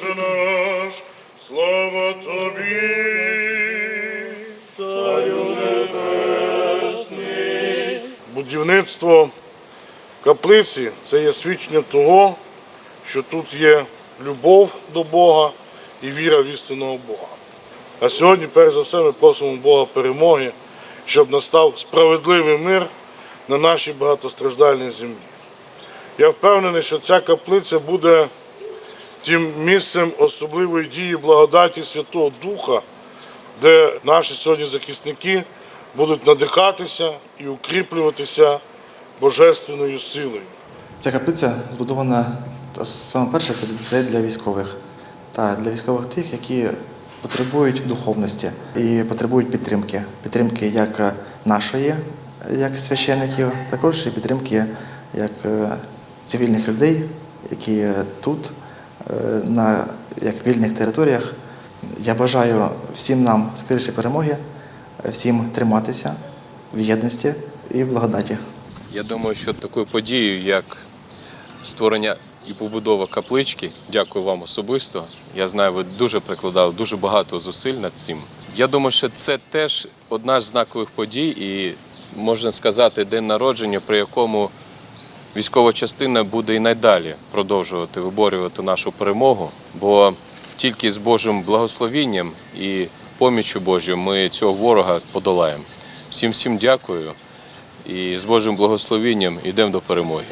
Боже наш, слава Тобі, Царю Небесний. Будівництво каплиці це є свідчення того, що тут є любов до Бога і віра в істинного Бога. А сьогодні, перш за все, ми просимо Бога перемоги, щоб настав справедливий мир на нашій багатостраждальній землі. Я впевнений, що ця каплиця буде тим місцем особливої дії благодаті Святого Духа, де наші сьогодні захисники будуть надихатися і укріплюватися божественною силою. Ця каплиця збудована саме перше це- для військових та для військових тих, які потребують духовності і потребують підтримки. Підтримки як нашої, як священиків, також і підтримки як е, цивільних людей, які тут, е, на як вільних територіях. Я бажаю всім нам скоріше перемоги, всім триматися в єдності і в благодаті. Я думаю, що такою подією, як створення і побудова каплички, дякую вам особисто. Я знаю, ви дуже прикладали дуже багато зусиль над цим. Я думаю, що це теж одна з знакових подій, і можна сказати, день народження, при якому військова частина буде і надалі продовжувати виборювати нашу перемогу, бо тільки з Божим благословінням і поміччю Божою ми цього ворога подолаємо. Всім всім дякую і з Божим благословінням йдемо до перемоги.